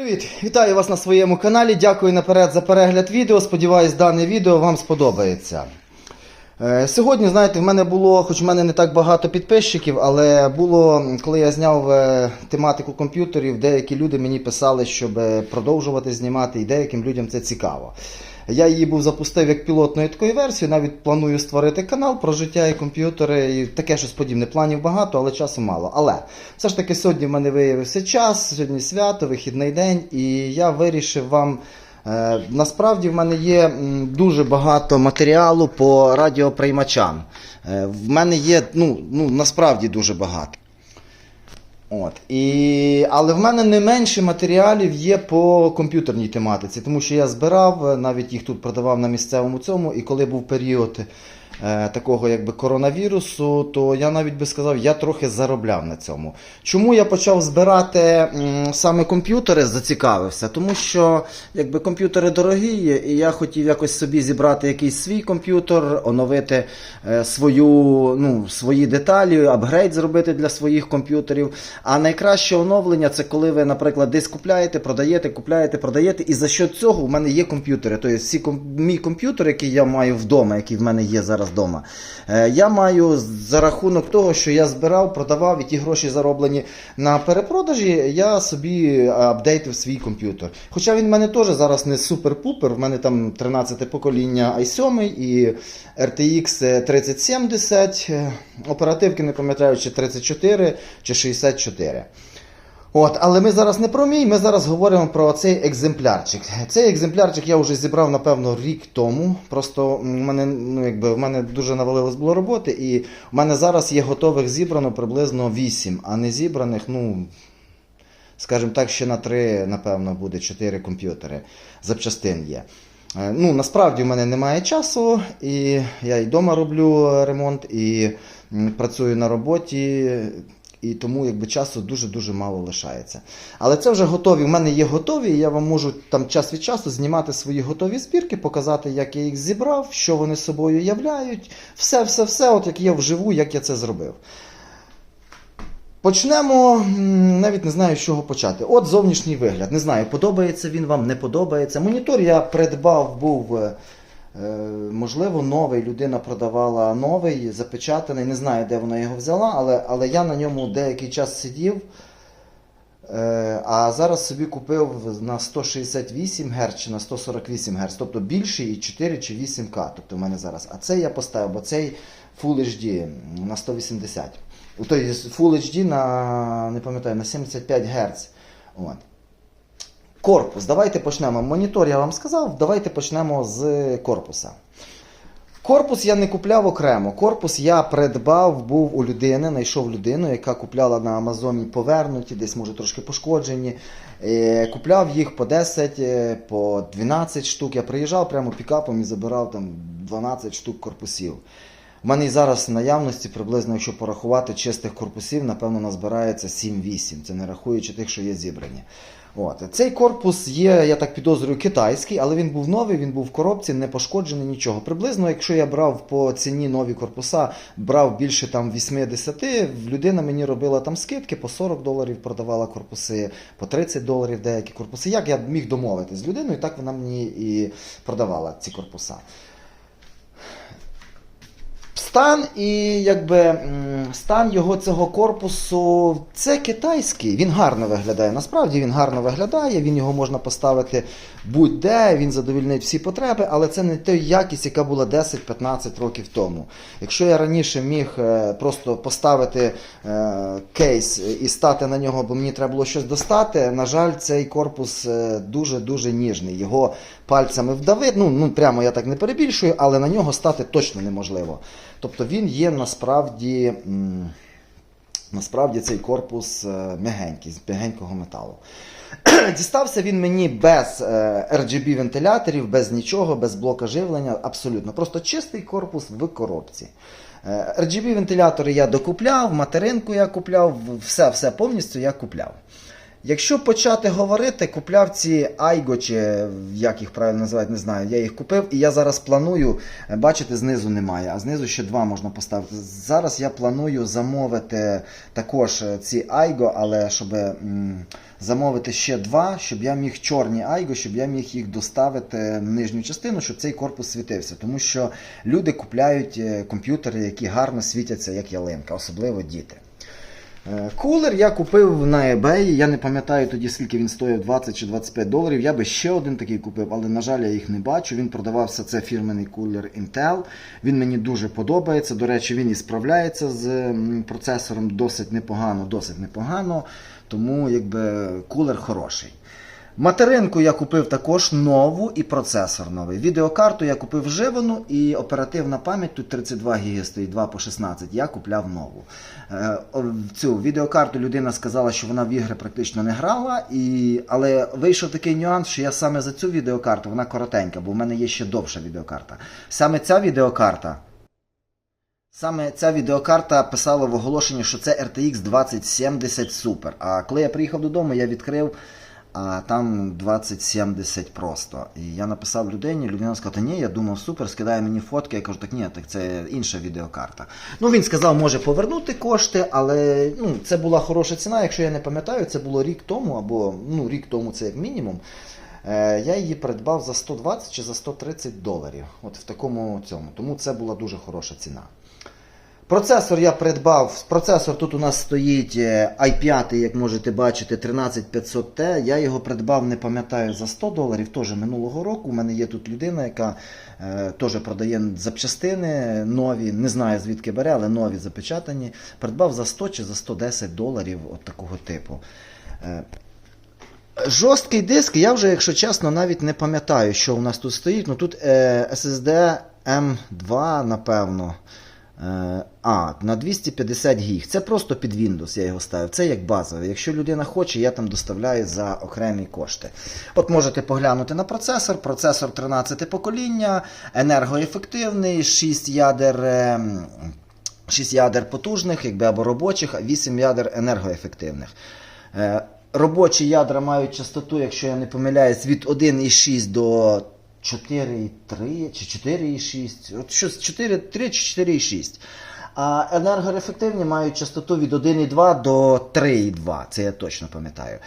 Привіт! Вітаю вас на своєму каналі. Дякую наперед за перегляд відео. Сподіваюсь, дане відео вам сподобається. Е, Сьогодні, знаєте, в мене було, хоч в мене не так багато підписчиків, але було, коли я зняв е, тематику комп'ютерів, деякі люди мені писали, щоб е, продовжувати знімати, і деяким людям це цікаво. Я її був запустив як пілотною такою версією, навіть планую створити канал про життя і комп'ютери, і таке щось подібне. Планів багато, але часу мало. Але все ж таки сьогодні в мене виявився час, сьогодні свято, вихідний день, і я вирішив вам. Е, насправді в мене є дуже багато матеріалу по радіоприймачам. Е, в мене є ну, ну, насправді дуже багато. От. І... Але в мене не менше матеріалів є по комп'ютерній тематиці, тому що я збирав, навіть їх тут продавав на місцевому цьому, і коли був період такого якби коронавірусу, то я навіть би сказав, я трохи заробляв на цьому. Чому я почав збирати саме комп'ютери, зацікавився? Тому що якби комп'ютери дорогі, і я хотів якось собі зібрати якийсь свій комп'ютер, оновити е, свою, ну, свої деталі, апгрейд зробити для своїх комп'ютерів. А найкраще оновлення це коли ви, наприклад, десь купляєте, продаєте, купляєте, продаєте, і за що цього в мене є комп'ютери. Тобто всі ком... мій комп'ютер, який я маю вдома, який в мене є зараз вдома, е, я маю за рахунок того, що я збирав, продавав і ті гроші зароблені на перепродажі, я собі апдейтив свій комп'ютер. Хоча він в мене теж зараз не супер-пупер, в мене там 13 покоління i7 і RTX 3070, е, оперативки не пам'ятаю, чи 34 чи 64. От, але ми зараз не про мій, ми зараз говоримо про цей екземплярчик. Цей екземплярчик я вже зібрав, напевно, рік тому. Просто в мене, ну, якби, в мене дуже навалилось було роботи, і в мене зараз є готових зібрано приблизно 8, а не зібраних, ну, скажімо так, ще на 3, напевно, буде 4 комп'ютери. Запчастин є. Е, Ну, насправді в мене немає часу, і я і вдома роблю ремонт, і працюю на роботі, і тому якби часу дуже-дуже мало лишається. Але це вже готові. В мене є готові, і я вам можу там час від часу знімати свої готові збірки, показати, як я їх зібрав, що вони собою являють. Все, все, все, от як я вживу, як я це зробив. Почнемо, навіть не знаю, з чого почати. От зовнішній вигляд. Не знаю, подобається він вам, не подобається. Монітор я придбав, був, е, можливо, новий. Людина продавала новий, запечатаний. Не знаю, де вона його взяла, але, але я на ньому деякий час сидів. Е, А зараз собі купив на 168 Гц чи на 148 Гц, тобто більший і 4 чи 8К. Тобто в мене зараз. А цей я поставив, бо цей Full HD на 180. Тобто Full HD на не пам'ятаю, на 75 Гц. От. Корпус. Давайте почнемо. Монітор я вам сказав, давайте почнемо з корпуса. Корпус я не купляв окремо. Корпус я придбав, був у людини, знайшов людину, яка купляла на Амазоні повернуті, десь може трошки пошкоджені. Е, Купляв їх по 10, е, по 12 штук. Я приїжджав прямо пікапом і забирав там 12 штук корпусів. У мене зараз в наявності приблизно, якщо порахувати чистих корпусів, напевно, назбирається 7-8. Це не рахуючи тих, що є зібрані. От. Цей корпус є, я так підозрюю, китайський, але він був новий, він був в коробці, не пошкоджений нічого. Приблизно, якщо я брав по ціні нові корпуса, брав більше там 80, людина мені робила там скидки, по 40 доларів продавала корпуси, по 30 доларів деякі корпуси. Як я міг домовитись з людиною, так вона мені і продавала ці корпуса. Стан і якби стан його цього корпусу це китайський. Він гарно виглядає. Насправді він гарно виглядає. Він його можна поставити будь-де, він задовільнить всі потреби, але це не та якість, яка була 10-15 років тому. Якщо я раніше міг е, просто поставити е, кейс і стати на нього, бо мені треба було щось достати. На жаль, цей корпус дуже дуже ніжний. Його пальцями вдавити. Ну, ну прямо я так не перебільшую, але на нього стати точно неможливо. Тобто він є насправді, насправді цей корпус е, м'ягенький, з м'ягенького металу. Дістався він мені без е, RGB вентиляторів, без нічого, без блока живлення, абсолютно. Просто чистий корпус в коробці. Е, RGB вентилятори я докупляв, материнку я купляв, все, все повністю я купляв. Якщо почати говорити, купляв ці Айго, чи як їх правильно називати, не знаю. Я їх купив, і я зараз планую. е, Бачите, знизу немає, а знизу ще два можна поставити. Зараз я планую замовити також е, ці Айго, але щоб м, замовити ще два, щоб я міг чорні Айго, щоб я міг їх доставити в нижню частину, щоб цей корпус світився. Тому що люди купляють е, комп'ютери, які гарно світяться, як ялинка, особливо діти. Е, Кулер я купив на eBay, я не пам'ятаю тоді, скільки він стоїв, 20 чи 25 доларів. Я би ще один такий купив, але, на жаль, я їх не бачу. Він продавався, це фірменний кулер Intel. Він мені дуже подобається. До речі, він і справляється з процесором досить непогано, досить непогано. Тому якби кулер хороший. Материнку я купив також нову і процесор новий. Відеокарту я купив вживану і оперативна пам'ять тут 32 ГБ стоїть, 2 по 16. Я купляв нову. Е, Цю відеокарту людина сказала, що вона в ігри практично не грала, і... але вийшов такий нюанс, що я саме за цю відеокарту, вона коротенька, бо в мене є ще довша відеокарта. Саме ця відеокарта. Саме ця відеокарта писала в оголошенні, що це RTX 2070 Super. А коли я приїхав додому, я відкрив, а там 2070 просто. І я написав людині, людина сказала, ні, я думав, супер, скидає мені фотки. Я кажу, так ні, так це інша відеокарта. Ну він сказав, може повернути кошти, але ну, це була хороша ціна. Якщо я не пам'ятаю, це було рік тому, або ну, рік тому це як мінімум. Е, Я її придбав за 120 чи за 130 доларів. От в такому цьому. Тому це була дуже хороша ціна. Процесор я придбав. Процесор тут у нас стоїть е, i5, як можете бачити, 13500T. Я його придбав, не пам'ятаю, за 100 доларів, теж минулого року. У мене є тут людина, яка е, теж продає запчастини нові, не знаю звідки бере, але нові запечатані. Придбав за 100 чи за 110 доларів от такого типу. Е, Жорсткий диск, я вже, якщо чесно, навіть не пам'ятаю, що у нас тут стоїть. Ну тут е, SSD M2, напевно. Е, а, на 250 гіг. Це просто під Windows я його ставив. Це як базовий. Якщо людина хоче, я там доставляю за окремі кошти. От можете поглянути на процесор. Процесор 13 покоління, енергоефективний, 6 ядер. е, 6 ядер потужних, якби або робочих, а 8 ядер енергоефективних. Е, Робочі ядра мають частоту, якщо я не помиляюсь, від 1,6 до 4,3 чи 4,6. От щось 4, 3 чи 4,6. А енергоефективні мають частоту від 1,2 до 3,2. Це я точно пам'ятаю.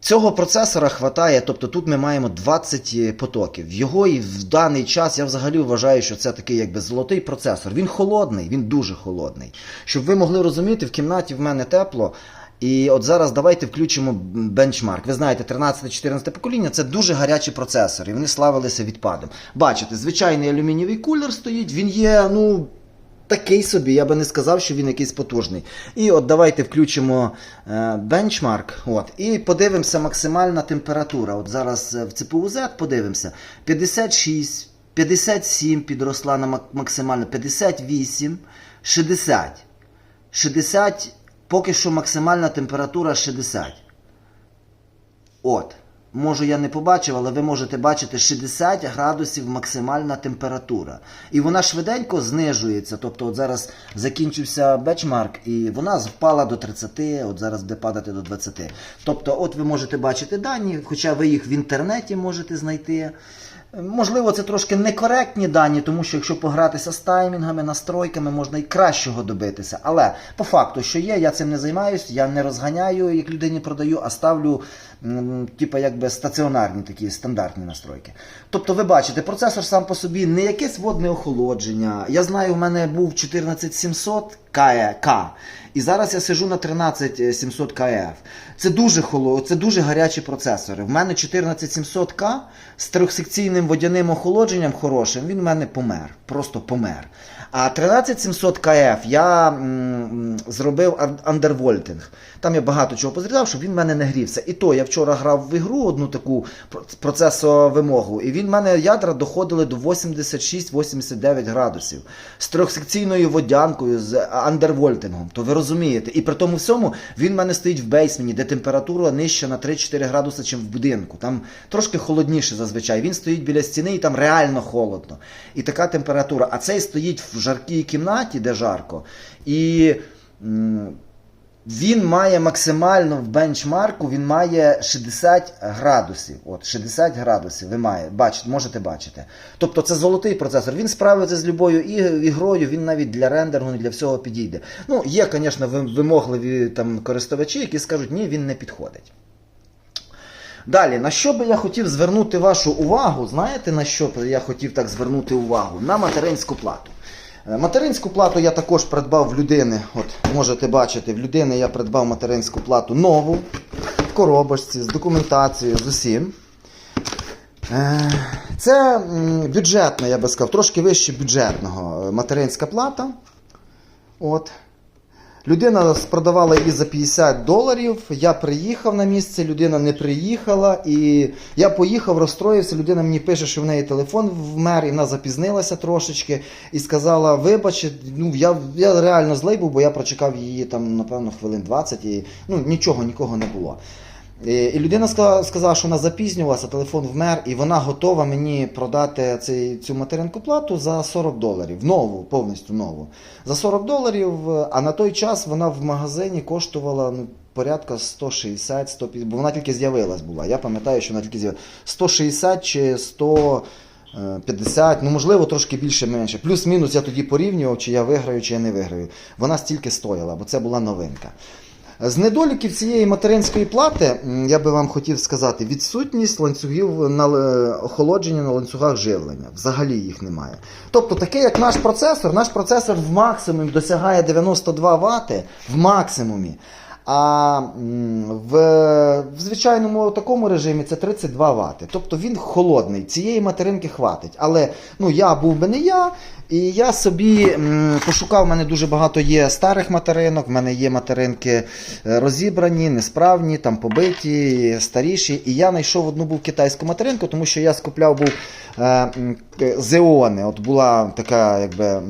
Цього процесора хватає, тобто тут ми маємо 20 потоків. Його і в даний час я взагалі вважаю, що це такий якби золотий процесор. Він холодний, він дуже холодний. Щоб ви могли розуміти, в кімнаті в мене тепло. І от зараз давайте включимо бенчмарк. Ви знаєте, 13-14 покоління це дуже гарячі процесори, і вони славилися відпадом. Бачите, звичайний алюмінієвий кулер стоїть, він є, ну. Такий собі, я би не сказав, що він якийсь потужний. І от давайте включимо е, бенчмарк. От, і подивимося максимальна температура. От зараз е, в ЦПУ Z подивимося. 56, 57 підросла на мак- максимально, 58, 60. 60, поки що максимальна температура 60. От. Можу, я не побачив, але ви можете бачити 60 градусів максимальна температура. І вона швиденько знижується. Тобто, от зараз закінчився бечмарк, і вона впала до 30, от зараз буде падати до 20. Тобто, от ви можете бачити дані, хоча ви їх в інтернеті можете знайти. Можливо, це трошки некоректні дані, тому що якщо погратися з таймінгами, настройками, можна і кращого добитися. Але по факту, що є, я цим не займаюсь, я не розганяю, як людині продаю, а ставлю типу, якби стаціонарні такі стандартні настройки. Тобто, ви бачите, процесор сам по собі не якесь водне охолодження. Я знаю, у мене був 14700 К. І зараз я сижу на 13700 КФ. Це дуже холо, це дуже гарячі процесори. В мене 14700К з трьохсекційним водяним охолодженням хорошим, він в мене помер. Просто помер. А 13700 КФ я зробив ан- андервольтинг. Там я багато чого позрізав, щоб він в мене не грівся. І то я вчора грав в ігру одну таку про- процесовимогу, і він в мене ядра доходили до 86-89 градусів з трьохсекційною водянкою, з андервольтингом. То ви розумієте. І при тому всьому він в мене стоїть в бейсмені, де температура нижча на 3-4 градуси, чим в будинку. Там трошки холодніше зазвичай. Він стоїть біля стіни і там реально холодно. І така температура. А цей стоїть в жаркій кімнаті, де жарко. І. він має максимально в бенчмарку, він має 60 градусів. От 60 градусів ви має, бачите, можете бачити. Тобто це золотий процесор. Він справиться з любою ігрою, він навіть для рендерингу, для всього підійде. Ну, є, звісно, вимогливі там користувачі, які скажуть, ні, він не підходить. Далі, на що би я хотів звернути вашу увагу? Знаєте, на що я хотів так звернути увагу? На материнську плату. Е, Материнську плату я також придбав в людини. От можете бачити, в людини я придбав материнську плату нову, в коробочці, з документацією, з усім. Е, Це бюджетна, я би сказав, трошки вище бюджетного е, материнська плата. От. Людина продавала її за 50 доларів. Я приїхав на місце, людина не приїхала. І я поїхав, розстроївся. Людина мені пише, що в неї телефон вмер, і вона запізнилася трошечки і сказала: вибач, ну я, я реально злий був, бо я прочекав її там, напевно, хвилин 20 і ну, нічого, нікого не було. І, людина сказала, що вона запізнювалася, телефон вмер, і вона готова мені продати цей, цю материнку плату за 40 доларів. Нову, повністю нову. За 40 доларів, а на той час вона в магазині коштувала ну, порядка 160 150 бо вона тільки з'явилась була. Я пам'ятаю, що вона тільки з'явилась. 160 чи 100. е, 50, ну можливо, трошки більше менше. Плюс-мінус я тоді порівнював, чи я виграю, чи я не виграю. Вона стільки стояла, бо це була новинка. З недоліків цієї материнської плати я би вам хотів сказати відсутність ланцюгів на е, охолодження на ланцюгах живлення. Взагалі їх немає. Тобто, таке як наш процесор, наш процесор в максимумі досягає 92 Вт в максимумі. А в, в звичайному такому режимі це 32 Вт. Тобто він холодний. Цієї материнки хватить. Але ну, я був би не я, і я собі м, пошукав, в мене дуже багато є старих материнок, в мене є материнки е, розібрані, несправні, там побиті, старіші. І я знайшов одну був китайську материнку, тому що я скупляв був е, к- Зеони. От була така, якби.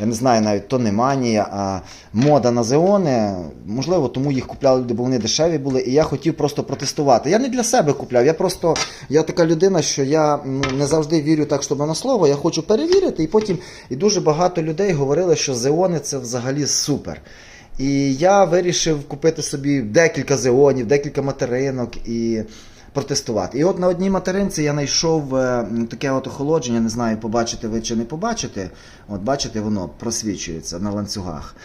Я не знаю навіть то не манія, а мода на зеони. Можливо, тому їх купляли люди, бо вони дешеві були. І я хотів просто протестувати. Я не для себе купляв. Я просто я така людина, що я ну, не завжди вірю так, щоб на слово. Я хочу перевірити, і потім і дуже багато людей говорили, що зеони це взагалі супер. І я вирішив купити собі декілька зеонів, декілька материнок і протестувати. І от на одній материнці я знайшов е, таке от охолодження, не знаю, побачите ви чи не побачите. От бачите, воно просвічується на ланцюгах.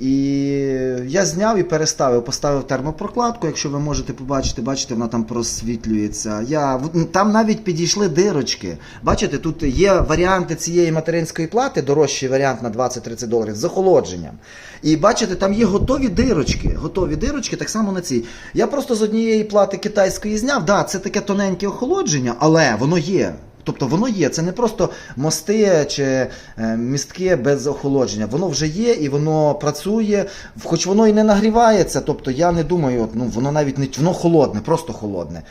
І я зняв і переставив, поставив термопрокладку, якщо ви можете побачити, бачите, вона там просвітлюється. Я, в- там навіть підійшли дирочки. Бачите, тут є варіанти цієї материнської плати, дорожчий варіант на 20-30 доларів з охолодженням. І бачите, там є готові дирочки. Готові дирочки, так само на цій. Я просто з однієї плати китайської зняв. Да, це таке тоненьке охолодження, але воно є. Тобто воно є, це не просто мости чи е, містки без охолодження. Воно вже є і воно працює, хоч воно і не нагрівається. Тобто я не думаю, ну воно навіть не воно холодне, просто холодне.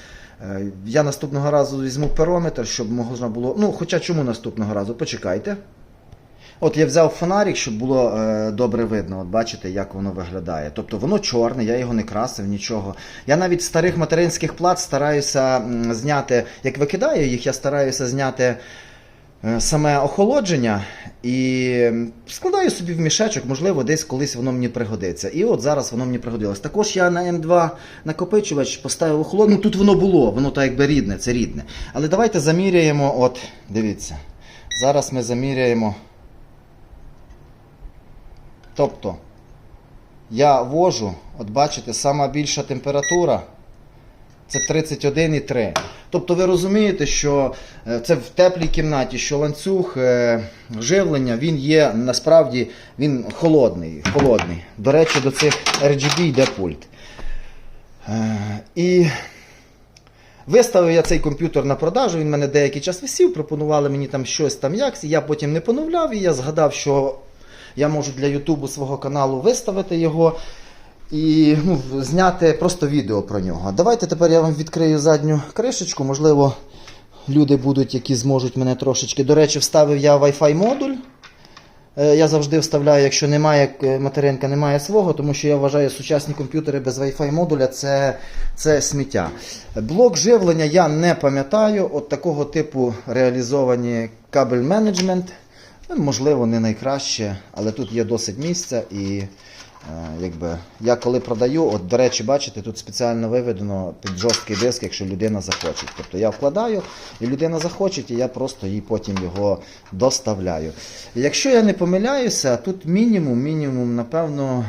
Е, Я наступного разу візьму перометр, щоб можна було. Ну, хоча чому наступного разу? Почекайте. От я взяв фонарик, щоб було е, добре видно. От бачите, як воно виглядає. Тобто воно чорне, я його не красив, нічого. Я навіть старих материнських плат стараюся зняти, як викидаю їх, я стараюся зняти е, саме охолодження і складаю собі в мішечок, можливо, десь колись воно мені пригодиться. І от зараз воно мені пригодилось. Також я на М2 накопичувач поставив охолодження. Ну тут воно було, воно так якби рідне, це рідне. Але давайте заміряємо, от, дивіться. Зараз ми заміряємо. Тобто, я вожу, от бачите, сама більша температура це 31,3. Тобто ви розумієте, що е, це в теплій кімнаті, що ланцюг е, живлення він є насправді він холодний. холодний. До речі, до цих RGB йде пульт. Е, І Виставив я цей комп'ютер на продажу, він мене деякий час висів, пропонували мені там щось там якось, я потім не поновляв, і я згадав, що я можу для Ютубу свого каналу виставити його і ну, зняти просто відео про нього. Давайте тепер я вам відкрию задню кришечку, можливо, люди будуть, які зможуть мене трошечки. До речі, вставив я Wi-Fi модуль. Е, Я завжди вставляю, якщо немає е, материнка, немає свого, тому що я вважаю, сучасні комп'ютери без Wi-Fi модуля це, це сміття. Блок живлення я не пам'ятаю. От такого типу реалізовані кабель менеджмент. Ну, Можливо, не найкраще, але тут є досить місця і Е, Якби, я коли продаю, от, до речі, бачите, тут спеціально виведено під жорсткий диск, якщо людина захоче. Тобто я вкладаю, і людина захоче, і я просто їй потім його доставляю. Якщо я не помиляюся, тут мінімум, мінімум, напевно,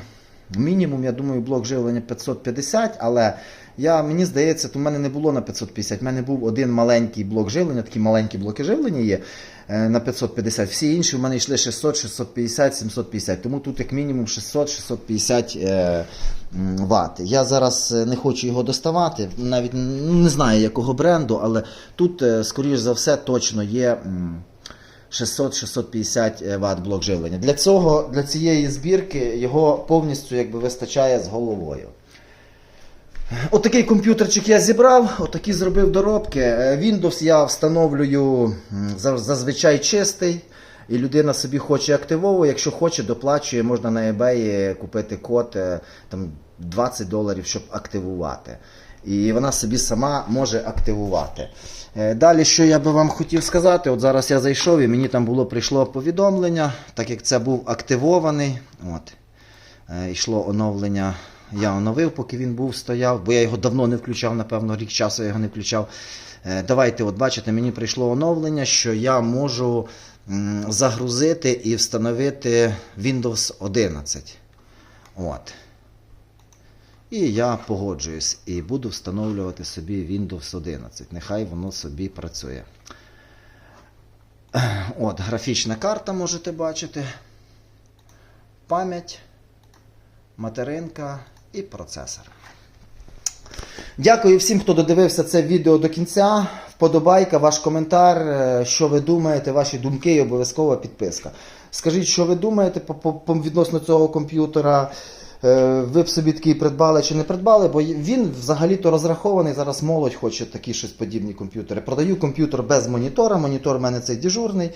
мінімум, я думаю, блок живлення 550, але я, мені здається, то в мене не було на 550, в мене був один маленький блок живлення, такі маленькі блоки живлення є е, на 550. Всі інші в мене йшли 600, 650, 750. Тому тут як мінімум 600-650 е, Вт. Я зараз е, не хочу його доставати, навіть не знаю якого бренду, але тут, скоріш за все, точно є. 600-650 Вт блок живлення. Для цього, для цієї збірки його повністю якби, вистачає з головою. Отакий комп'ютерчик я зібрав, отакі зробив доробки. Е, Windows я встановлюю зазвичай чистий. І людина собі хоче активовує, якщо хоче, доплачує, можна на eBay купити код е, там, 20 доларів, щоб активувати. І вона собі сама може активувати. Е, Далі, що я би вам хотів сказати, от зараз я зайшов і мені там було прийшло повідомлення, так як це був активований. От. Йшло оновлення. Я оновив, поки він був, стояв, бо я його давно не включав, напевно, рік часу я його не включав. Е, Давайте, от бачите, мені прийшло оновлення, що я можу загрузити і встановити Windows 11. От. І я погоджуюсь і буду встановлювати собі Windows 11. Нехай воно собі працює. От, графічна карта можете бачити. Пам'ять, материнка і процесор. Дякую всім, хто додивився це відео до кінця. Вподобайка, ваш коментар, е, що ви думаєте, ваші думки і обов'язкова підписка. Скажіть, що ви думаєте по, по, відносно цього комп'ютера. Е, Ви б собі такий придбали чи не придбали, бо він взагалі-то розрахований. Зараз молодь хоче такі щось подібні комп'ютери. Продаю комп'ютер без монітора. Монітор у мене цей дежурний.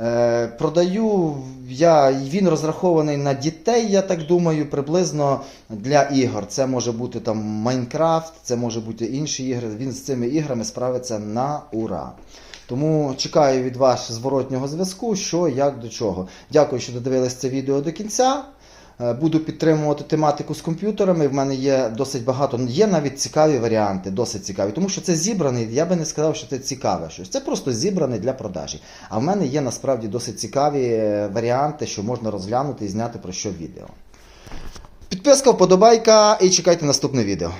Е, Продаю я, він розрахований на дітей, я так думаю, приблизно для ігор. Це може бути там Майнкрафт, це може бути інші ігри. Він з цими іграми справиться на ура. Тому чекаю від вас зворотнього зв'язку, що, як, до чого. Дякую, що додивились це відео до кінця. Е, Буду підтримувати тематику з комп'ютерами. В мене є досить багато. Є навіть цікаві варіанти, досить цікаві. Тому що це зібраний. Я би не сказав, що це цікаве щось. Це просто зібраний для продажі. А в мене є насправді досить цікаві е, варіанти, що можна розглянути і зняти про що відео. Підписка, вподобайка і чекайте наступне відео.